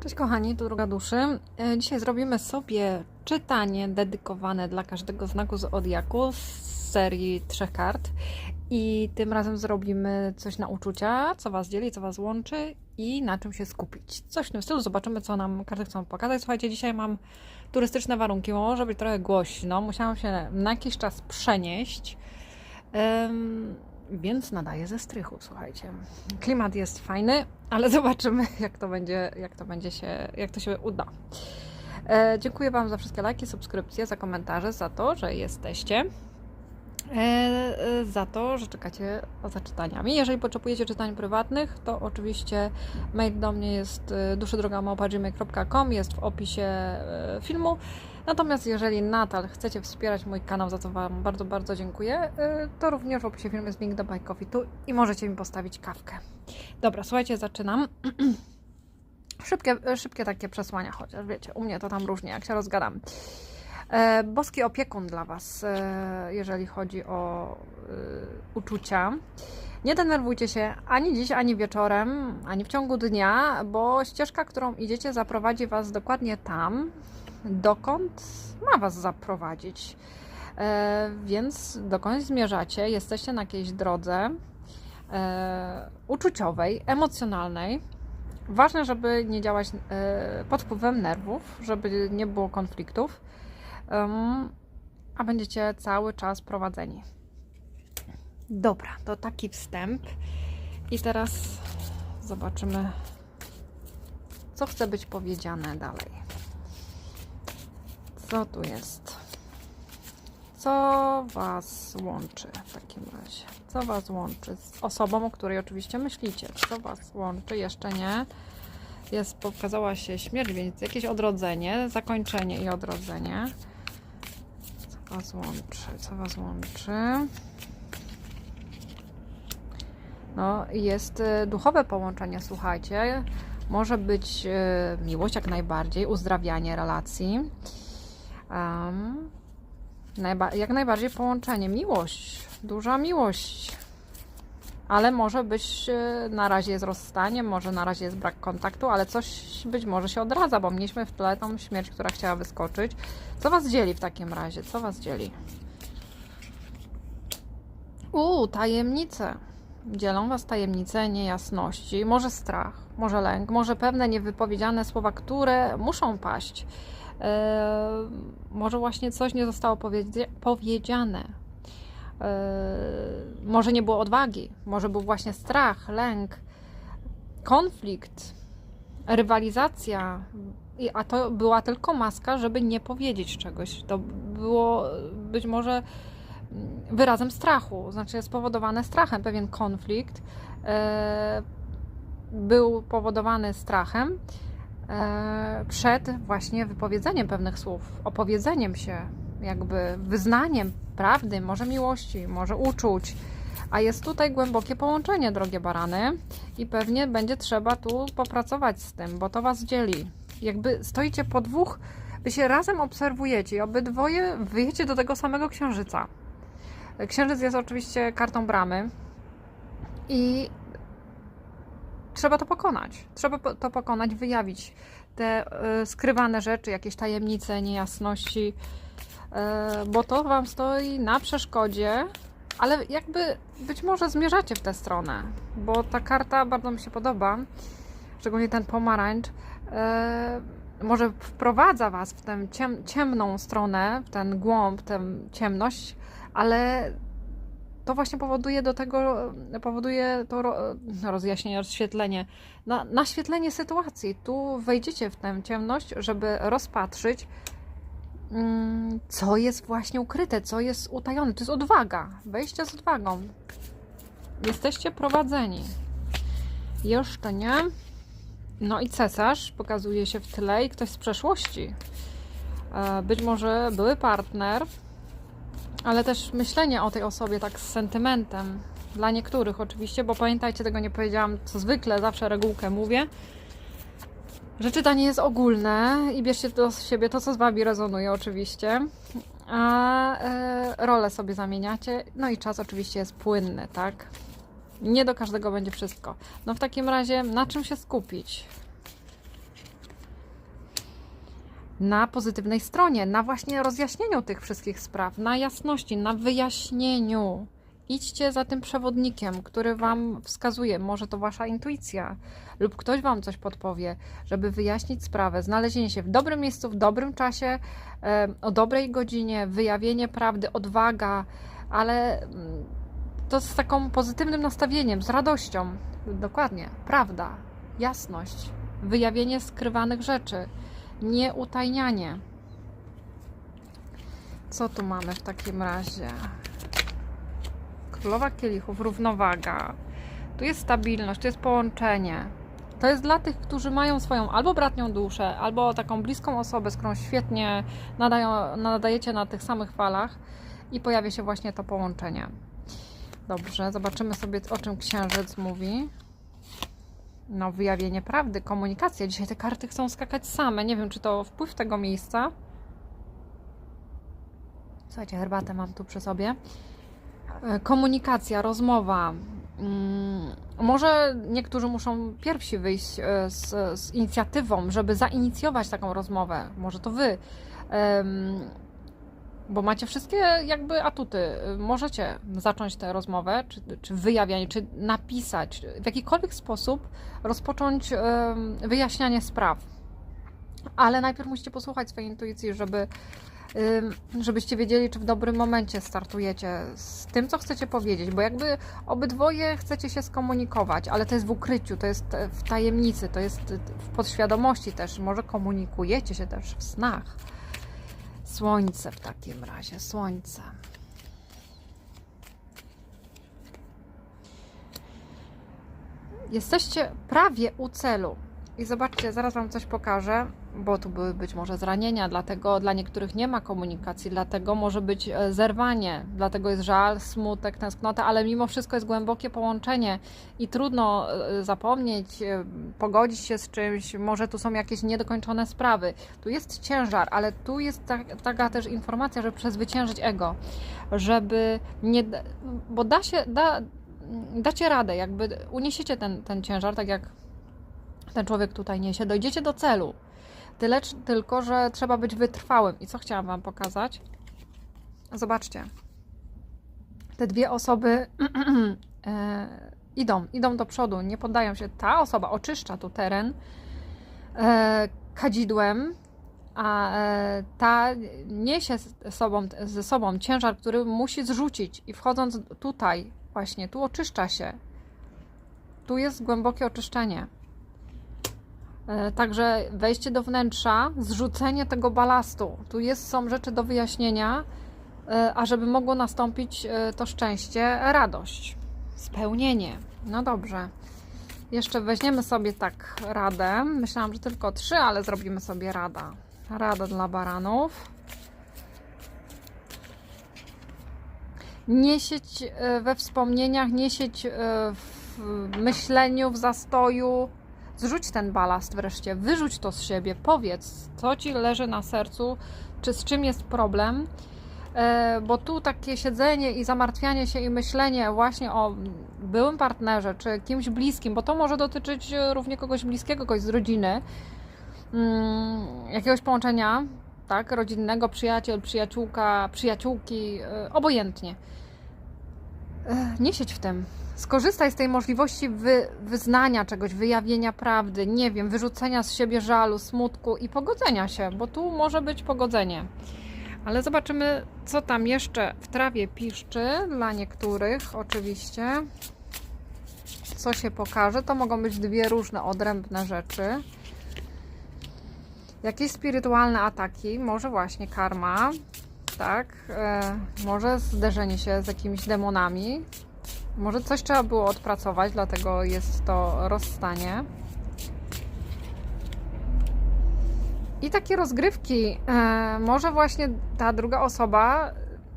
Cześć kochani, tu druga duszy. E, Dzisiaj zrobimy sobie czytanie dedykowane dla każdego znaku zodiaku z serii trzech kart. I tym razem zrobimy coś na uczucia, co Was dzieli, co Was łączy i na czym się skupić. Coś w tym stylu, zobaczymy co nam karty chcą pokazać. Słuchajcie, dzisiaj mam turystyczne warunki, może być trochę głośno. Musiałam się na jakiś czas przenieść. Em, więc nadaję ze strychu, słuchajcie. Klimat jest fajny, ale zobaczymy, jak to będzie, jak to będzie się, jak to się uda. E, dziękuję Wam za wszystkie lajki, subskrypcje, za komentarze, za to, że jesteście. E, e, za to, że czekacie za czytaniami. Jeżeli potrzebujecie czytań prywatnych, to oczywiście mail do mnie jest e, duszydrogamałpa.gmail.com, jest w opisie e, filmu. Natomiast jeżeli nadal chcecie wspierać mój kanał, za co Wam bardzo, bardzo dziękuję, y, to również w opisie filmu jest link do Buy Coffee tu i możecie mi postawić kawkę. Dobra, słuchajcie, zaczynam. Szybkie, szybkie takie przesłania, chociaż wiecie, u mnie to tam różnie, jak się rozgadam. E, boski opiekun dla Was, e, jeżeli chodzi o e, uczucia. Nie denerwujcie się ani dziś, ani wieczorem, ani w ciągu dnia, bo ścieżka, którą idziecie, zaprowadzi Was dokładnie tam, dokąd ma Was zaprowadzić. E, więc dokąd zmierzacie, jesteście na jakiejś drodze e, uczuciowej, emocjonalnej. Ważne, żeby nie działać e, pod wpływem nerwów, żeby nie było konfliktów, a będziecie cały czas prowadzeni. Dobra, to taki wstęp. I teraz zobaczymy, co chce być powiedziane dalej. Co tu jest? Co Was łączy w takim razie? Co Was łączy z osobą, o której oczywiście myślicie? Co Was łączy? Jeszcze nie. Jest, pokazała się śmierć, więc jakieś odrodzenie, zakończenie i odrodzenie. Co Was łączy? Co Was łączy? No, jest y, duchowe połączenie, słuchajcie. Może być y, miłość jak najbardziej, uzdrawianie relacji. Um, najba- jak najbardziej połączenie, miłość, duża miłość. Ale może być, e, na razie jest rozstanie, może na razie jest brak kontaktu, ale coś być może się odradza, bo mieliśmy w tle tą śmierć, która chciała wyskoczyć. Co Was dzieli w takim razie? Co Was dzieli? Uuu, tajemnice. Dzielą Was tajemnice, niejasności, może strach, może lęk, może pewne niewypowiedziane słowa, które muszą paść. E, może właśnie coś nie zostało powiedziane. E, może nie było odwagi, może był właśnie strach, lęk, konflikt, rywalizacja. A to była tylko maska, żeby nie powiedzieć czegoś. To było być może mm, wyrazem strachu, znaczy spowodowane strachem. Pewien konflikt e, był powodowany strachem przed właśnie wypowiedzeniem pewnych słów, opowiedzeniem się, jakby wyznaniem prawdy, może miłości, może uczuć. A jest tutaj głębokie połączenie, drogie barany, i pewnie będzie trzeba tu popracować z tym, bo to was dzieli. Jakby stoicie po dwóch, wy się razem obserwujecie i obydwoje wyjecie do tego samego księżyca. Księżyc jest oczywiście kartą bramy i trzeba to pokonać. Trzeba to pokonać, wyjawić te y, skrywane rzeczy, jakieś tajemnice, niejasności, y, bo to Wam stoi na przeszkodzie, ale jakby być może zmierzacie w tę stronę, bo ta karta bardzo mi się podoba, szczególnie ten pomarańcz. y, może wprowadza Was w tę ciem, ciemną stronę, w ten głąb, tę ciemność, ale to właśnie powoduje do tego, powoduje to ro, rozjaśnienie, rozświetlenie, na, naświetlenie sytuacji. Tu wejdziecie w tę ciemność, żeby rozpatrzyć, mm, co jest właśnie ukryte, co jest utajone. To jest odwaga, wejście z odwagą. Jesteście prowadzeni. Jeszcze nie. No i cesarz pokazuje się w tle i ktoś z przeszłości. E, Być może były partner, ale też myślenie o tej osobie tak z sentymentem. Dla niektórych oczywiście, bo pamiętajcie, tego nie powiedziałam, co zwykle, zawsze regułkę mówię, że czytanie jest ogólne i bierzcie do siebie to, co z Wami rezonuje oczywiście, a e, role sobie zamieniacie, no i czas oczywiście jest płynny, tak? Nie do każdego będzie wszystko. No w takim razie, na czym się skupić? Na pozytywnej stronie, na właśnie rozjaśnieniu tych wszystkich spraw, na jasności, na wyjaśnieniu. Idźcie za tym przewodnikiem, który Wam wskazuje, może to Wasza intuicja, lub ktoś Wam coś podpowie, żeby wyjaśnić sprawę, znalezienie się w dobrym miejscu, w dobrym czasie, o dobrej godzinie, wyjawienie prawdy, odwaga, ale mm, to z taką pozytywnym nastawieniem, z radością. Dokładnie, prawda, jasność, wyjawienie skrywanych rzeczy, nie utajnianie. Co tu mamy w takim razie? Królowa kielichów, równowaga. Tu jest stabilność, tu jest połączenie. To jest dla tych, którzy mają swoją albo bratnią duszę, albo taką bliską osobę, z którą świetnie nadają, nadajecie na tych samych falach i pojawia się właśnie to połączenie. Dobrze, zobaczymy sobie, o czym księżyc mówi. No, wyjawienie prawdy, komunikacja. Dzisiaj te karty chcą skakać same. Nie wiem, czy to wpływ tego miejsca. Słuchajcie, herbatę mam tu przy sobie. E, Komunikacja, rozmowa. Mm, Może niektórzy muszą pierwsi wyjść e, z, z inicjatywą, żeby zainicjować taką rozmowę. Może to wy. Bo macie wszystkie jakby atuty. Możecie zacząć tę rozmowę, czy, czy wyjawianie, czy napisać, w jakikolwiek sposób rozpocząć wyjaśnianie spraw. Ale najpierw musicie posłuchać swojej intuicji, żeby, żebyście wiedzieli, czy w dobrym momencie startujecie z tym, co chcecie powiedzieć, bo jakby obydwoje chcecie się skomunikować, ale to jest w ukryciu, to jest w tajemnicy, to jest w podświadomości też, może komunikujecie się też w snach. Słońce w takim razie, słońce. Jesteście prawie u celu. I zobaczcie, zaraz Wam coś pokażę, bo tu były być może zranienia, dlatego dla niektórych nie ma komunikacji, dlatego może być e, zerwanie, dlatego jest żal, smutek, tęsknota, ale mimo wszystko jest głębokie połączenie i trudno e, zapomnieć, e, pogodzić się z czymś, może tu są jakieś niedokończone sprawy. Tu jest ciężar, ale tu jest ta, taka też informacja, żeby przezwyciężyć ego, żeby nie, bo da się, da, dacie radę, jakby uniesiecie ten, ten ciężar, tak jak ten człowiek tutaj niesie, dojdziecie do celu. Tyle tylko, że trzeba być wytrwałym. I co chciałam Wam pokazać? Zobaczcie. Te dwie osoby e, idą, idą do przodu, nie poddają się. Ta osoba oczyszcza tu teren e, kadzidłem, a e, ta niesie sobą, ze sobą ciężar, który musi zrzucić. I wchodząc tutaj, właśnie tu oczyszcza się. Tu jest głębokie oczyszczenie. E, Także wejście do wnętrza, zrzucenie tego balastu. Tu jest, są rzeczy do wyjaśnienia, e, a żeby mogło nastąpić e, to szczęście, radość, spełnienie. No dobrze. Jeszcze weźmiemy sobie tak radę. Myślałam, że tylko trzy, ale zrobimy sobie rada. Rada dla baranów. Nie sieć we wspomnieniach, nie sieć w myśleniu, w zastoju. Zrzuć ten balast wreszcie, wyrzuć to z siebie, powiedz, co ci leży na sercu, czy z czym jest problem. E, Bo tu takie siedzenie i zamartwianie się i myślenie właśnie o byłym partnerze, czy kimś bliskim, bo to może dotyczyć równie kogoś bliskiego, kogoś z rodziny, mm, jakiegoś połączenia, tak, rodzinnego, przyjaciel, przyjaciółka, przyjaciółki, e, obojętnie. E, Nie siedź w tym. Skorzystaj z tej możliwości wy, wyznania czegoś, wyjawienia prawdy, nie wiem, wyrzucenia z siebie żalu, smutku i pogodzenia się, bo tu może być pogodzenie. Ale zobaczymy, co tam jeszcze w trawie piszczy dla niektórych, oczywiście. Co się pokaże, to mogą być dwie różne odrębne rzeczy. Jakieś spirytualne ataki, może właśnie karma, tak, e, może zderzenie się z jakimiś demonami, może coś trzeba było odpracować, dlatego jest to rozstanie. I takie rozgrywki, e, może właśnie ta druga osoba,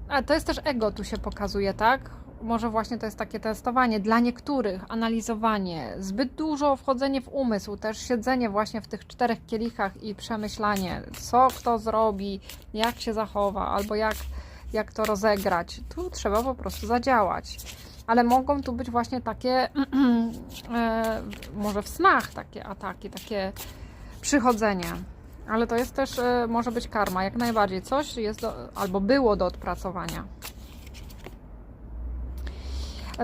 a to jest też ego tu się pokazuje, tak? Może właśnie to jest takie testowanie dla niektórych, analizowanie, zbyt dużo wchodzenie w umysł, też siedzenie właśnie w tych czterech kielichach i przemyślanie, co kto zrobi, jak się zachowa, albo jak, jak to rozegrać. Tu trzeba po prostu zadziałać. Ale mogą tu być właśnie takie, e, może w snach takie ataki, takie przychodzenie. Ale to jest też, e, może być karma, jak najbardziej. Coś jest do, albo było do odpracowania.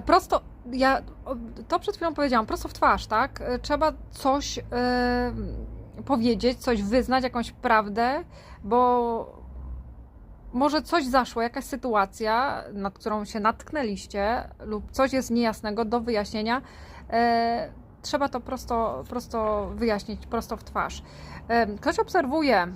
Prosto, ja to przed chwilą powiedziałam, prosto w twarz, tak? E, Trzeba coś powiedzieć, coś wyznać, jakąś prawdę, bo może coś zaszło, jakaś sytuacja, nad którą się natknęliście, lub coś jest niejasnego do wyjaśnienia. E, trzeba to prosto, prosto wyjaśnić, prosto w twarz. E, ktoś obserwuje.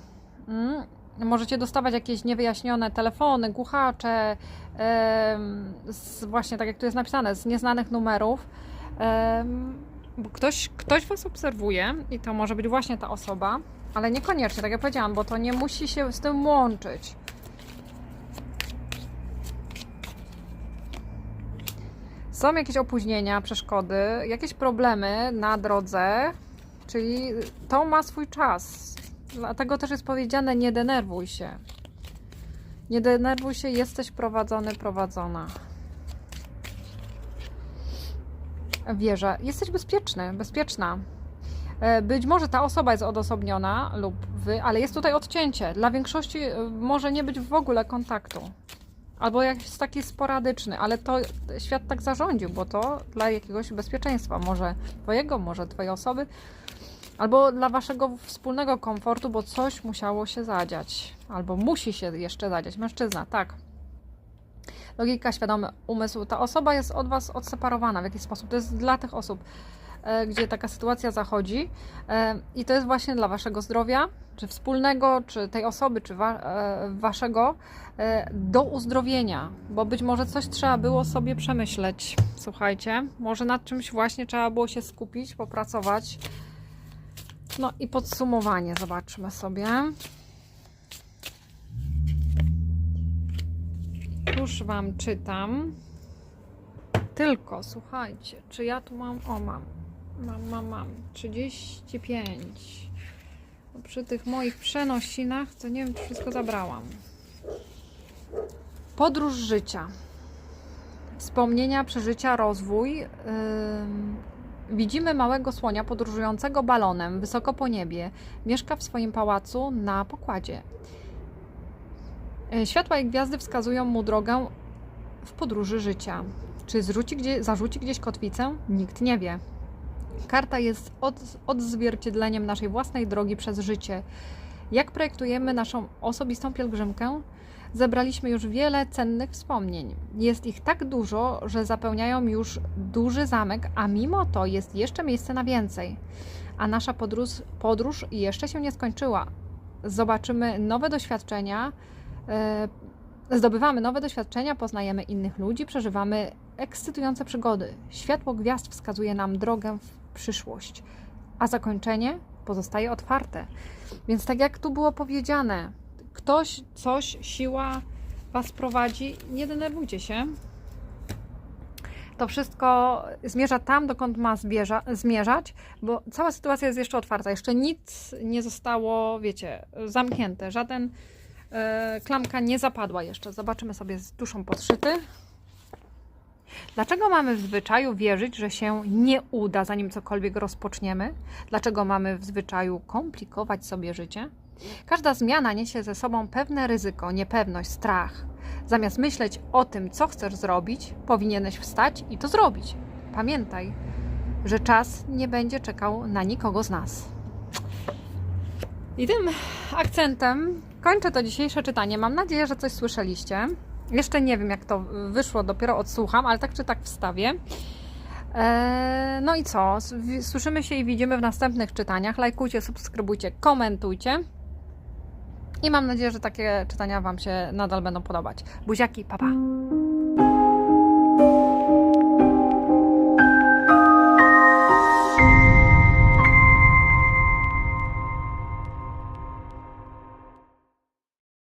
Mm, możecie dostawać jakieś niewyjaśnione telefony, głuchacze, em, z, właśnie tak jak tu jest napisane, z nieznanych numerów. Bo ktoś, ktoś Was obserwuje i to może być właśnie ta osoba, ale niekoniecznie, tak jak powiedziałam, bo to nie musi się z tym łączyć. Są jakieś opóźnienia, przeszkody, jakieś problemy na drodze, czyli to ma swój czas. Dlatego też jest powiedziane: nie denerwuj się. Nie denerwuj się, jesteś prowadzony, prowadzona. Wierzę, jesteś bezpieczny, bezpieczna. E, Być może ta osoba jest odosobniona lub wy, ale jest tutaj odcięcie. Dla większości e, może nie być w ogóle kontaktu. Albo jakiś taki sporadyczny, ale to świat tak zarządził, bo to dla jakiegoś bezpieczeństwa, może twojego, może twojej osoby, albo dla waszego wspólnego komfortu, bo coś musiało się zadziać, albo musi się jeszcze zadziać. Mężczyzna, tak. Logika, świadomy umysł. Ta osoba jest od was odseparowana w jakiś sposób. To jest dla tych osób, gdzie taka sytuacja zachodzi e, i to jest właśnie dla waszego zdrowia, czy wspólnego, czy tej osoby, czy wa e, waszego e, do uzdrowienia, bo być może coś trzeba było sobie przemyśleć. Słuchajcie, może nad czymś właśnie trzeba było się skupić, popracować. No i podsumowanie zobaczmy sobie. Już Wam czytam. Tylko słuchajcie, czy ja tu mam. O, mam. Mam, mam, mam. 35. No, Przy tych moich przenosinach, to nie wiem, czy wszystko zabrałam. Podróż życia. Wspomnienia, przeżycia, rozwój. Ym, Widzimy małego słonia podróżującego balonem wysoko po niebie. Mieszka w swoim pałacu na pokładzie. E, Światła i gwiazdy wskazują mu drogę w podróży życia. Czy zrzuci gdzie, zarzuci gdzieś kotwicę? Nikt nie wie. Karta jest od, odzwierciedleniem naszej własnej drogi przez życie. Jak projektujemy naszą osobistą pielgrzymkę? Zebraliśmy już wiele cennych wspomnień. Jest ich tak dużo, że zapełniają już duży zamek, a mimo to jest jeszcze miejsce na więcej. A nasza podróż, podróż jeszcze się nie skończyła. Zobaczymy nowe doświadczenia, e, zdobywamy nowe doświadczenia, poznajemy innych ludzi, przeżywamy ekscytujące przygody. Światło gwiazd wskazuje nam drogę w przyszłość, a zakończenie pozostaje otwarte. Więc tak jak tu było powiedziane, ktoś, coś, siła Was prowadzi, nie denerwujcie się. To wszystko zmierza tam, dokąd ma zbierza, zmierzać, bo cała sytuacja jest jeszcze otwarta. Jeszcze nic nie zostało, wiecie, zamknięte. Żaden e, klamka nie zapadła jeszcze. Zobaczymy sobie z duszą podszyty. Dlaczego mamy w zwyczaju wierzyć, że się nie uda, zanim cokolwiek rozpoczniemy? Dlaczego mamy w zwyczaju komplikować sobie życie? Każda zmiana niesie ze sobą pewne ryzyko, niepewność, strach. Zamiast myśleć o tym, co chcesz zrobić, powinieneś wstać i to zrobić. Pamiętaj, że czas nie będzie czekał na nikogo z nas. I tym akcentem kończę to dzisiejsze czytanie. Mam nadzieję, że coś słyszeliście. Jeszcze nie wiem, jak to wyszło, dopiero odsłucham, ale tak czy tak wstawię. Eee, no i co? Słyszymy się i widzimy w następnych czytaniach. Lajkujcie, subskrybujcie, komentujcie. I mam nadzieję, że takie czytania Wam się nadal będą podobać. Buziaki, papa. Pa.